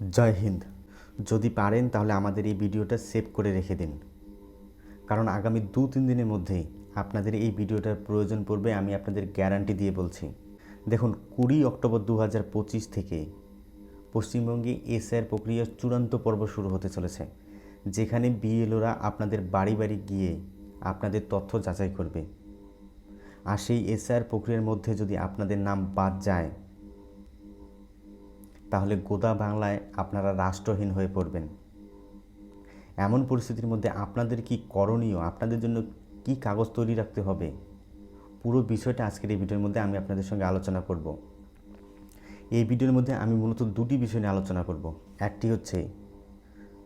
জয় হিন্দ। যদি পারেন তাহলে আমাদের এই ভিডিওটা সেভ করে রেখে দিন। কারণ আগামী দু তিন দিনের মধ্যেই আপনাদের এই ভিডিওটার প্রয়োজন পড়বে, আমি আপনাদের গ্যারান্টি দিয়ে বলছি। দেখুন, কুড়ি অক্টোবর দু হাজার পঁচিশ থেকে পশ্চিমবঙ্গে এসআর প্রক্রিয়ার চূড়ান্ত পর্ব শুরু হতে চলেছে, যেখানে বিএলওরা আপনাদের বাড়ি বাড়ি গিয়ে আপনাদের তথ্য যাচাই করবে। আর সেই এসআর প্রক্রিয়ার মধ্যে যদি আপনাদের নাম বাদ যায় তাহলে গোদা বাংলায় আপনারা রাষ্ট্রহীন হয়ে পড়বেন। এমন পরিস্থিতির মধ্যে আপনাদের কি করণীয়? আপনাদের জন্য কি কাগজ তৈরি রাখতে হবে? পুরো বিষয়টা আজকের এই ভিডিওর মধ্যে আমি আপনাদের সঙ্গে আলোচনা করব। এই ভিডিওর মধ্যে আমি মূলত দুটি বিষয় নিয়ে আলোচনা করব। একটি হচ্ছে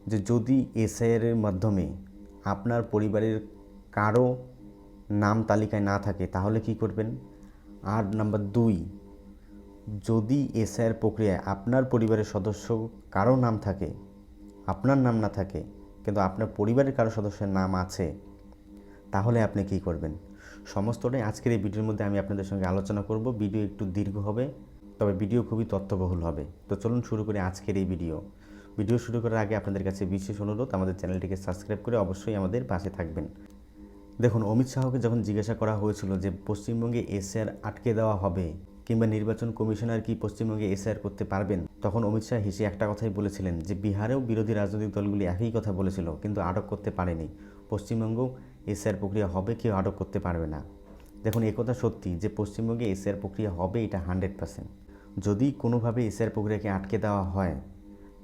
যে যদি এসআইআর মাধ্যমে আপনার পরিবারের কারও নাম তালিকায় না থাকে, তাহলে কি করবেন? আর নাম্বার দুই যদি এসআইআর প্রক্রিয়ায় আপনার পরিবারের সদস্য কারও নাম থাকে, আপনার নাম না থাকে, কিন্তু আপনার পরিবারের কারও সদস্যের নাম আছে, তাহলে আপনি কি করবেন? সমস্তটাই আজকের এই ভিডিওর মধ্যে আমি আপনাদের সঙ্গে আলোচনা করব। ভিডিও একটু দীর্ঘ হবে, তবে ভিডিও খুবই তথ্যবহুল হবে। তো চলুন শুরু করি আজকের এই ভিডিও। ভিডিও শুরু করার আগে আপনাদের কাছে বিশেষ অনুরোধ, আমাদের চ্যানেলটিকে সাবস্ক্রাইব করে অবশ্যই আমাদের পাশে থাকবেন। দেখুন, অমিত শাহকে যখন জিজ্ঞাসা করা হয়েছিল যে পশ্চিমবঙ্গে এসআর আটকে দেওয়া হবে কিংবা নির্বাচন কমিশনার কি পশ্চিমবঙ্গে এসআর করতে পারবেন? তখন অমিত শাহ হেসে একটা কথাই বলেছিলেন যে, বিহারেও বিরোধী রাজনৈতিক দলগুলি একই কথা বলেছিল, কিন্তু আটক করতে পারেনি। পশ্চিমবঙ্গেও এসআর প্রক্রিয়া হবে, কেউ আটক করতে পারবে না। দেখুন একথা সত্যি যে, পশ্চিমবঙ্গে এসআর প্রক্রিয়া হবে, এটা হান্ড্রেড পার্সেন্ট। যদি কোনোভাবে এসআর প্রক্রিয়াকে আটকে দেওয়া হয়,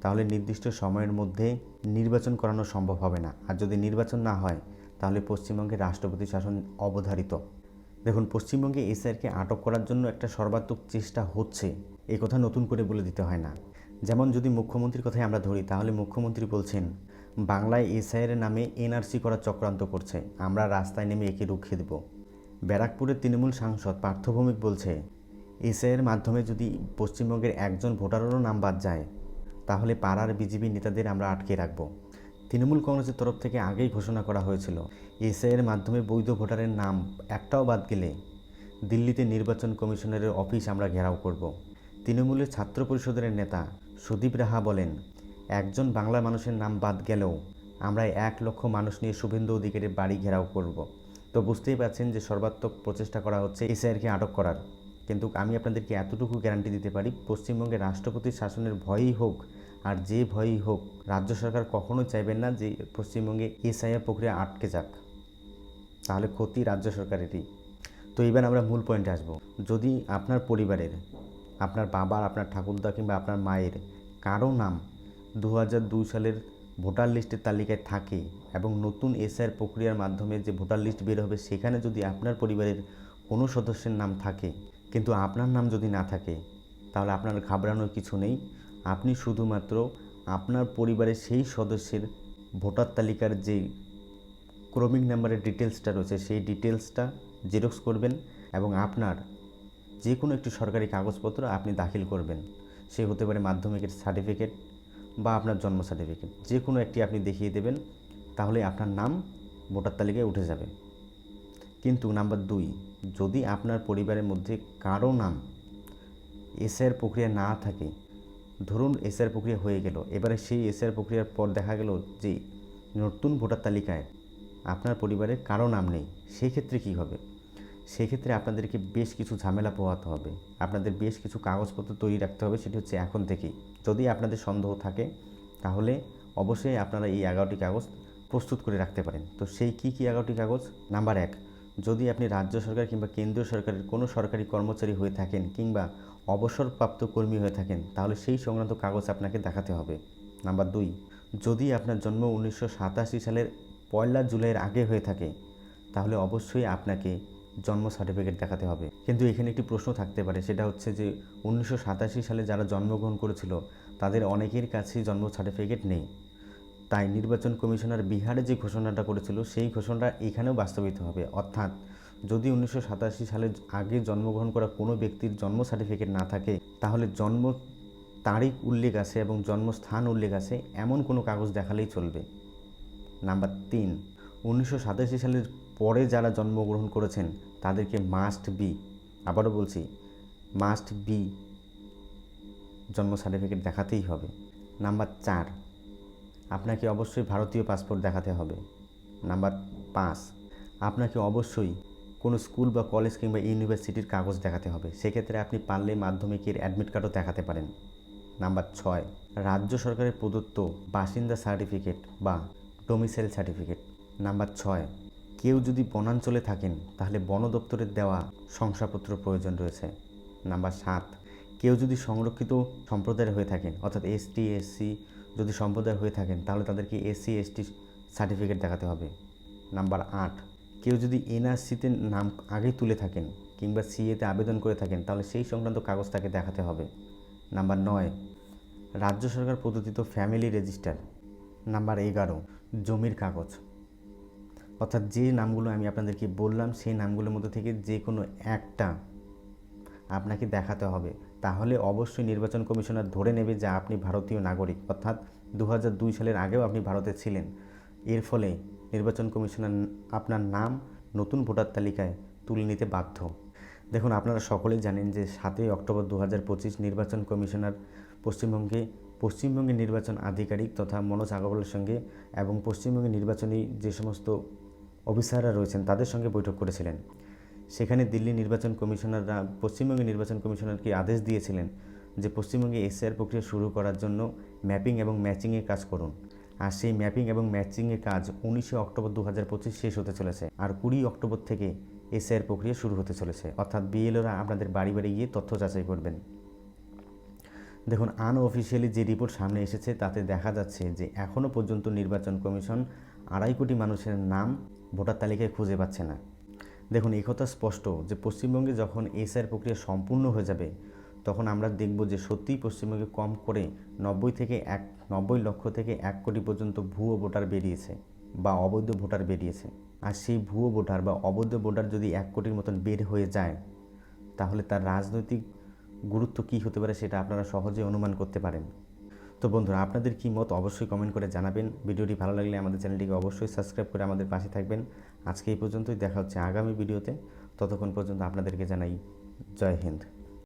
তাহলে নির্দিষ্ট সময়ের মধ্যে নির্বাচন করানো সম্ভব হবে না। আর যদি নির্বাচন না হয়, তাহলে পশ্চিমবঙ্গে রাষ্ট্রপতি শাসন অবধারিত। দেখুন, পশ্চিমবঙ্গে এসআরকে আটক করার জন্য একটা সর্বাত্মক চেষ্টা হচ্ছে এই কথা নতুন করে বলে দিতে হয় না। যেমন যদি মুখ্যমন্ত্রীর কথাই আমরা ধরি, তাহলে মুখ্যমন্ত্রী বলছেন, বাংলায় এসআইয়ের নামে এনআরসি করার চক্রান্ত করছে, আমরা রাস্তায় নেমে একে রুখে দেব। ব্যারাকপুরের তৃণমূল সাংসদ পার্থভৌমিক বলছে এসআইয়ের মাধ্যমে যদি পশ্চিমবঙ্গের একজন ভোটারেরও নাম বাদ যায়, তাহলে পাড়ার বিজেপি নেতাদের আমরা আটকে রাখব। তৃণমূল কংগ্রেসের তরফ থেকে আগেই ঘোষণা করা হয়েছিল এসআইয়ের মাধ্যমে বৈধ ভোটারের নাম একটাও বাদ গেলে দিল্লিতে নির্বাচন কমিশনারের অফিস আমরা ঘেরাও করব। তৃণমূলের ছাত্র পরিষদের নেতা সুদীপ রাহা বলেন, একজন বাংলা মানুষের নাম বাদ গেলেও আমরা এক লক্ষ মানুষ নিয়ে শুভেন্দু অধিকারের বাড়ি ঘেরাও করব। তো বুঝতেই পারছেন যে সর্বাত্মক প্রচেষ্টা করা হচ্ছে এসআইআরকে আটক করার। কিন্তু আমি আপনাদেরকে এতটুকু গ্যারান্টি দিতে পারি পশ্চিমবঙ্গে রাষ্ট্রপতির শাসনের ভয়ই হোক আর যে ভয়ই হোক, রাজ্য সরকার কখনোই চাইবেন না যে পশ্চিমবঙ্গে এসআইআর প্রক্রিয়া আটকে যাক। তাহলে ক্ষতি রাজ্য সরকারেরই। তো এবার আমরা মূল পয়েন্টে আসব। যদি আপনার পরিবারের, আপনার বাবার, আপনার ঠাকুরদা কিংবা আপনার মায়ের কারও নাম দু দুই সালের ভোটার লিস্টের তালিকায় থাকে এবং নতুন এসআইআর প্রক্রিয়ার মাধ্যমে যে ভোটার লিস্ট বের হবে, সেখানে যদি আপনার পরিবারের কোনো সদস্যের নাম থাকে, কিন্তু আপনার নাম যদি না থাকে, তাহলে আপনার ঘাবড়ানোর কিছু নেই। আপনি শুধুমাত্র আপনার পরিবারের সেই সদস্যের ভোটার তালিকার যে ক্রমিক নাম্বারের ডিটেলসটা রয়েছে, সেই ডিটেলসটা জেরক্স করবেন এবং আপনার যে কোনো একটি সরকারি কাগজপত্র আপনি দাখিল করবেন। সে হতে পারে মাধ্যমিকের সার্টিফিকেট বা আপনার জন্ম সার্টিফিকেট। যে কোনো একটি আপনি দেখিয়ে দেবেন, তাহলে আপনার নাম ভোটার তালিকায় উঠে যাবে। কিন্তু নাম্বার দুই, যদি আপনার পরিবারের মধ্যে কারও নাম এসআর প্রক্রিয়া না থাকে ধরুন এসআর প্রক্রিয়া হয়ে গেল, এবারে সেই এসআর প্রক্রিয়ার পর দেখা গেল যে নতুন ভোটার তালিকায় আপনার পরিবারের কারও নাম নেই সেই ক্ষেত্রে কী হবে? সেক্ষেত্রে আপনাদেরকে বেশ কিছু ঝামেলা পোহাতে হবে, আপনাদের বেশ কিছু কাগজপত্র তৈরি রাখতে হবে, সেটি হচ্ছে এখন থেকেই। যদি আপনাদের সন্দেহ থাকে, তাহলে অবশ্যই আপনারা এই এগারোটি কাগজ প্রস্তুত করে রাখতে পারেন। তো সেই কী কী এগারোটি কাগজ? নাম্বার এক, যদি আপনি রাজ্য সরকার কিংবা কেন্দ্রীয় সরকারের কোনো সরকারি কর্মচারী হয়ে থাকেন কিংবা অবসরপ্রাপ্ত কর্মী হয়ে থাকেন, তাহলে সেই সংক্রান্ত কাগজ আপনাকে দেখাতে হবে। নাম্বার দুই, যদি আপনার জন্ম উনিশশো সাতাশি সালের পয়লা জুলাইয়ের আগে হয়ে থাকে, তাহলে অবশ্যই আপনাকে জন্ম সার্টিফিকেট দেখাতে হবে। কিন্তু এখানে একটি প্রশ্ন থাকতে পারে, সেটা হচ্ছে যে উনিশশো সাতাশি সালে যারা জন্মগ্রহণ করেছিল, তাদের অনেকের কাছেই জন্ম সার্টিফিকেট নেই। তাই নির্বাচন কমিশনার বিহারে যে ঘোষণাটা করেছিল, সেই ঘোষণাটা এখানেও বাস্তবিত হবে। অর্থাৎ যদি উনিশশো সাতাশি সালে আগে জন্মগ্রহণ করা কোনো ব্যক্তির জন্ম সার্টিফিকেট না থাকে, তাহলে জন্ম তারিখ উল্লেখ আছে এবং জন্মস্থান উল্লেখ আছে, এমন কোনো কাগজ দেখালেই চলবে। নাম্বার তিন, উনিশশো সালের পরে যারা জন্মগ্রহণ করেছেন, তাদেরকে মাস্ট বি আবারও বলছি মাস্ট বি জন্ম সার্টিফিকেট দেখাতেই হবে। নাম্বার চার, আপনাকে অবশ্যই ভারতীয় পাসপোর্ট দেখাতে হবে। নাম্বার পাঁচ, আপনাকে অবশ্যই কোনো স্কুল বা কলেজ কিংবা ইউনিভার্সিটির কাগজ দেখাতে হবে। সেক্ষেত্রে আপনি পারলে মাধ্যমিকের অ্যাডমিট কার্ডও দেখাতে পারেন। নাম্বার ছয়, রাজ্য সরকারের প্রদত্ত বাসিন্দা সার্টিফিকেট বা ডোমিসাইল সার্টিফিকেট। নাম্বার ছয়, কেউ যদি বনাঞ্চলে থাকেন, তাহলে বন দপ্তরের দেওয়া শংসাপত্র প্রয়োজন রয়েছে। নাম্বার সাত, কেউ যদি সংরক্ষিত সম্প্রদায়ের হয়ে থাকেন, অর্থাৎ এসটি এসসি যদি সম্প্রদায় হয়ে থাকেন, তাহলে তাদেরকে এসসি এসটি সার্টিফিকেট দেখাতে হবে। নাম্বার আট কেউ যদি এনআরসিতে নাম আগেই তুলে থাকেন কিংবা সিএতে আবেদন করে থাকেন, তাহলে সেই সংক্রান্ত কাগজ তাকে দেখাতে হবে। নাম্বার নয়, রাজ্য সরকার প্রদত্তিত ফ্যামিলি রেজিস্টার। নাম্বার এগারো, জমির কাগজ। অর্থাৎ যে নামগুলো আমি আপনাদেরকে বললাম, সেই নামগুলোর মধ্যে থেকে যে কোনো একটা আপনাকে দেখাতে হবে। তাহলে অবশ্যই নির্বাচন কমিশনার ধরে নেবে যে আপনি ভারতীয় নাগরিক। অর্থাৎ দু সালের আগেও আপনি ভারতে ছিলেন। এর ফলে নির্বাচন কমিশনার আপনার নাম নতুন ভোটার তালিকায় তুলে নিতে বাধ্য। দেখুন, আপনারা সকলেই জানেন যে সাতই অক্টোবর দু নির্বাচন কমিশনার পশ্চিমবঙ্গে পশ্চিমবঙ্গের নির্বাচন আধিকারিক তথা মনোজ আগরওয়ালের সঙ্গে এবং পশ্চিমবঙ্গের নির্বাচনী যে সমস্ত অফিসাররা রয়েছেন তাদের সঙ্গে বৈঠক করেছিলেন। সেখানে দিল্লি নির্বাচন কমিশনাররা পশ্চিমবঙ্গের নির্বাচন কমিশনারকে আদেশ দিয়েছিলেন যে পশ্চিমবঙ্গে এসআর প্রক্রিয়া শুরু করার জন্য ম্যাপিং এবং ম্যাচিংয়ের কাজ করুন। আর সেই ম্যাপিং এবং ম্যাচিংয়ের কাজ উনিশে অক্টোবর দু হাজার পঁচিশ শেষ হতে চলেছে আর কুড়ি অক্টোবর থেকে এসআর প্রক্রিয়া শুরু হতে চলেছে। অর্থাৎ বিএলওরা আপনাদের বাড়ি বাড়ি গিয়ে তথ্য যাচাই করবেন। দেখুন আনঅফিসিয়ালি যে রিপোর্ট সামনে এসেছে, তাতে দেখা যাচ্ছে যে এখনও পর্যন্ত নির্বাচন কমিশন আড়াই কোটি মানুষের নাম ভোটার তালিকায় খুঁজে পাচ্ছে না। দেখুন এই কথা স্পষ্ট যে পশ্চিমবঙ্গে যখন এসআর প্রক্রিয়া সম্পূর্ণ হয়ে যাবে তখন আমরা দেখব যে সত্যিই পশ্চিমবঙ্গে কম করে নব্বই থেকে এক, নব্বই লক্ষ থেকে এক কোটি পর্যন্ত ভুয়ো ভোটার বেরিয়েছে বা অবৈধ ভোটার বেরিয়েছে। আর সেই ভুয়ো ভোটার বা অবৈধ ভোটার যদি এক কোটির মতন বের হয়ে যায়, তাহলে তার রাজনৈতিক গুরুত্ব কী হতে পারে সেটা আপনারা সহজে অনুমান করতে পারেন। তো বন্ধুরা, আপনাদের কী মত অবশ্যই কমেন্ট করে জানাবেন। ভিডিওটি ভালো লাগলে আমাদের চ্যানেলটিকে অবশ্যই সাবস্ক্রাইব করে আমাদের পাশে থাকবেন। আজকে এই পর্যন্তই, দেখা হচ্ছে আগামী ভিডিওতে। ততক্ষণ পর্যন্ত আপনাদেরকে জানাই, জয় হিন্দ।